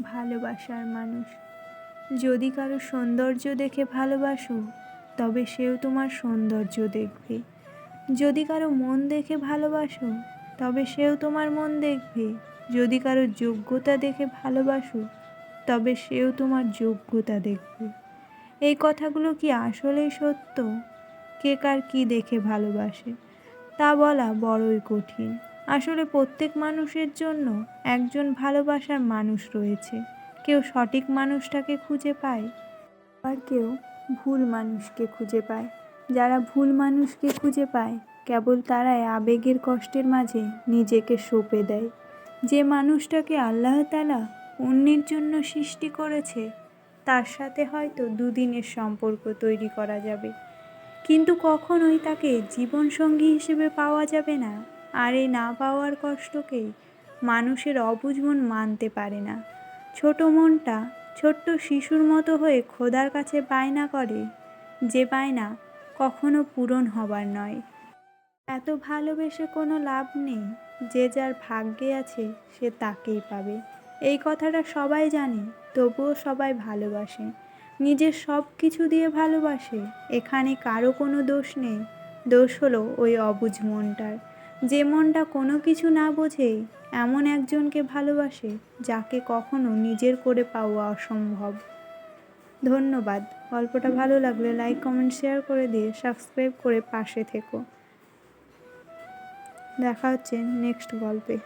ভালোবাসার মানুষ। যদি কারও সৌন্দর্য দেখে ভালোবাসো, তবে সেও তোমার সৌন্দর্য দেখবে। যদি কারও মন দেখে ভালোবাসো, তবে সেও তোমার মন দেখবে। যদি কারও যোগ্যতা দেখে ভালোবাসো, তবে সেও তোমার যোগ্যতা দেখবে। এই কথাগুলো কি আসলেই সত্য? কে কার কী দেখে ভালোবাসে? তা বলা বড়ই কঠিন। আসলে প্রত্যেক মানুষের জন্য একজন ভালোবাসার মানুষ রয়েছে। কেউ সঠিক মানুষটাকে খুঁজে পায় আর কেউ ভুল মানুষকে খুঁজে পায়। যারা ভুল মানুষকে খুঁজে পায়, কেবল তারাই আবেগের কষ্টের মাঝে নিজেকে সঁপে দেয়। যে মানুষটাকে আল্লাহ তালা অন্যের জন্য সৃষ্টি করেছে, তার সাথে হয়তো দুদিনের সম্পর্ক তৈরি করা যাবে। কিন্তু কখনোই তাকে জীবনসঙ্গী হিসেবে পাওয়া যাবে না। আর এই না পাওয়ার কষ্টকেই মানুষের অবুঝ মন মানতে পারে না। ছোট মনটা ছোট্ট শিশুর মতো হয়ে খোদার কাছে বায়না করে, যে বায়না কখনো পূরণ হবার নয়। এত ভালোবেসে কোনো লাভ নেই, যে যার ভাগ্যে আছে সে তাকেই পাবে। এই কথাটা সবাই জানে, তবুও সবাই ভালোবাসে। নিজের সব কিছু দিয়ে ভালোবাসে, এখানে কারও কোনো দোষ নেই। দোষ হলো ওই অবুঝ মনটার। যে মনটা কোনো কিছু না বোঝেই এমন একজনকে ভালোবাসে যাকে কখনো নিজের করে পাওয়া অসম্ভব। ধন্যবাদ। গল্পটা ভালো লাগলে লাইক, কমেন্ট, শেয়ার করে দিয়ে সাবস্ক্রাইব করে পাশে থেকো। দেখা হচ্ছে নেক্সট গল্পে।